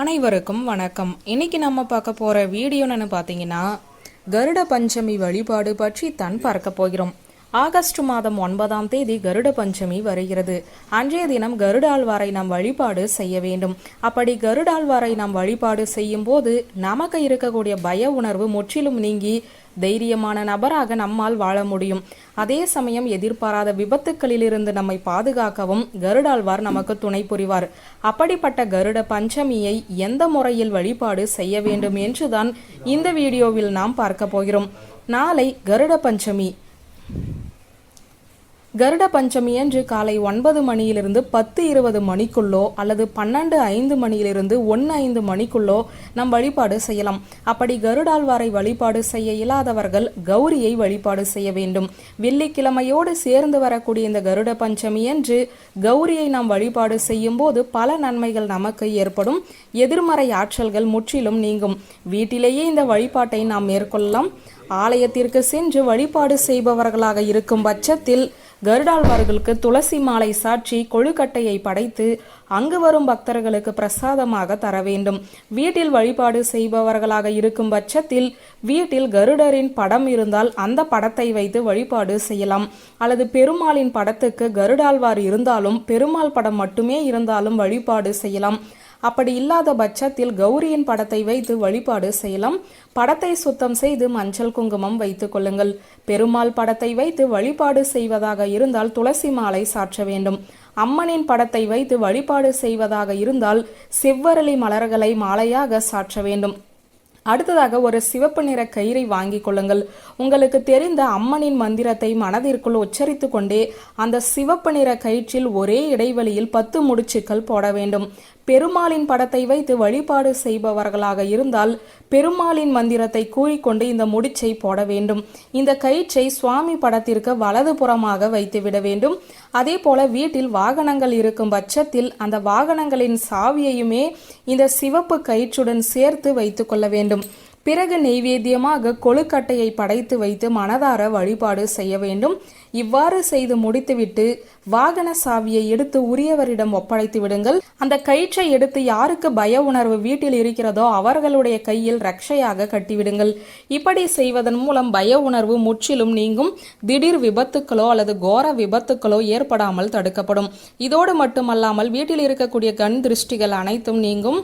அனைவருக்கும் வணக்கம். இன்னைக்கு நம்ம பார்க்க போகிற வீடியோன்னு பார்த்தீங்கன்னா கருட பஞ்சமி வழிபாடு பற்றி தான் பார்க்க போகிறோம். ஆகஸ்ட் மாதம் ஒன்பதாம் தேதி கருட பஞ்சமி வருகிறது. அன்றைய தினம் கருடாழ்வாரை நாம் வழிபாடு செய்ய வேண்டும். அப்படி கருடாழ்வாரை நாம் வழிபாடு செய்யும் போது நமக்கு இருக்கக்கூடிய பய உணர்வு முற்றிலும் நீங்கி தைரியமான நபராக நம்மால் வாழ முடியும். அதே சமயம் எதிர்பாராத விபத்துக்களிலிருந்து நம்மை பாதுகாக்கவும் கருடாழ்வார் நமக்கு துணை புரிவார். அப்படிப்பட்ட கருட பஞ்சமியை எந்த முறையில் வழிபாடு செய்ய வேண்டும் என்றுதான் இந்த வீடியோவில் நாம் பார்க்க போகிறோம். நாளை கருட பஞ்சமி. கருட பஞ்சமி அன்று காலை ஒன்பது மணியிலிருந்து பத்து இருபது மணிக்குள்ளோ அல்லது பன்னெண்டு ஐந்து மணியிலிருந்து ஒன்று ஐந்து மணிக்குள்ளோ நம் வழிபாடு செய்யலாம். அப்படி கருடாழ்வாரை வழிபாடு செய்ய இயலாதவர்கள் கௌரியை வழிபாடு செய்ய வேண்டும். வெள்ளிக்கிழமையோடு சேர்ந்து வரக்கூடிய இந்த கருட பஞ்சமி அன்று கௌரியை நாம் வழிபாடு செய்யும் போது பல நன்மைகள் நமக்கு ஏற்படும். எதிர்மறை ஆற்றல்கள் முற்றிலும் நீங்கும். வீட்டிலேயே இந்த வழிபாட்டை நாம் மேற்கொள்ளலாம். ஆலயத்திற்கு சென்று வழிபாடு செய்பவர்களாக இருக்கும் பட்சத்தில் கருடாழ்வார்களுக்கு துளசி மாலை சாற்றி கொழுக்கட்டையை படைத்து அங்கு வரும் பக்தர்களுக்கு பிரசாதமாக தர வேண்டும். வீட்டில் வழிபாடு செய்பவர்களாக இருக்கும் பட்சத்தில் வீட்டில் கருடரின் படம் இருந்தால் அந்த படத்தை வைத்து வழிபாடு செய்யலாம். அல்லது பெருமாளின் படத்துக்கு கருடாழ்வார் இருந்தாலும் பெருமாள் படம் மட்டுமே இருந்தாலும் வழிபாடு செய்யலாம். அப்படி இல்லாத பட்சத்தில் கௌரியின் படத்தை வைத்து வழிபாடு செய்யலாம். படத்தை சுத்தம் செய்து மஞ்சள் குங்குமம் வைத்துக் கொள்ளுங்கள். பெருமாள் படத்தை வைத்து வழிபாடு செய்வதாக இருந்தால் துளசி மாலை சாற்ற வேண்டும். அம்மனின் படத்தை வைத்து வழிபாடு செய்வதாக இருந்தால் செவ்வரளி மலர்களை மாலையாக சாற்ற வேண்டும். அடுத்ததாக ஒரு சிவப்பு நிற கயிறை வாங்கி கொள்ளுங்கள். உங்களுக்கு தெரிந்த அம்மனின் மந்திரத்தை மனதிற்குள் உச்சரித்து கொண்டே அந்த சிவப்பு நிற கயிற்றில் ஒரே இடைவெளியில் பத்து முடிச்சுக்கள் போட வேண்டும். பெருமாளின் படத்தை வைத்து வழிபாடு செய்பவர்களாக இருந்தால் பெருமாளின் மந்திரத்தை கூறிக்கொண்டு இந்த முடிச்சை போட வேண்டும். இந்த கயிற்றை சுவாமி படத்திற்கு வலது புறமாக வைத்துவிட வேண்டும். அதே போல வீட்டில் வாகனங்கள் இருக்கும் பட்சத்தில் அந்த வாகனங்களின் சாவியையுமே இந்த சிவப்பு கயிற்றுடன் சேர்த்து வைத்துக்கொள்ள வேண்டும். பிறகு நெய்வேத்தியமாக கொழுக்கட்டையை படைத்து வைத்து மனதார வழிபாடு செய்ய வேண்டும். இவ்வாறு செய்து முடித்துவிட்டு வாகன சாவியை எடுத்து உரியவரிடம் ஒப்படைத்து விடுங்கள். அந்த கயிற்றை எடுத்து யாருக்கு பய உணர்வு வீட்டில் இருக்கிறதோ அவர்களுடைய கையில் ரக்ஷையாக கட்டிவிடுங்கள். இப்படி செய்வதன் மூலம் பய உணர்வு முற்றிலும் நீங்கும். திடீர் விபத்துக்களோ அல்லது கோர விபத்துக்களோ ஏற்படாமல் தடுக்கப்படும். இதோடு மட்டுமல்லாமல் வீட்டில் இருக்கக்கூடிய கண் திருஷ்டிகள் அனைத்தும் நீங்கும்.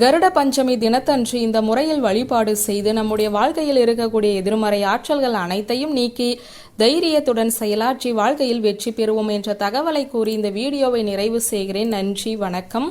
கருட பஞ்சமி தினத்தன்று இந்த முறையில் வழிபாடு செய்து நம்முடைய வாழ்க்கையில் இருக்கக்கூடிய எதிர்மறை ஆற்றல்கள் அனைத்தையும் நீக்கி தைரியத்துடன் செயலாற்றி வாழ்க்கையில் வெற்றி பெறுவோம் என்ற தகவலை கூறி இந்த வீடியோவை நிறைவு செய்கிறேன். நன்றி வணக்கம்.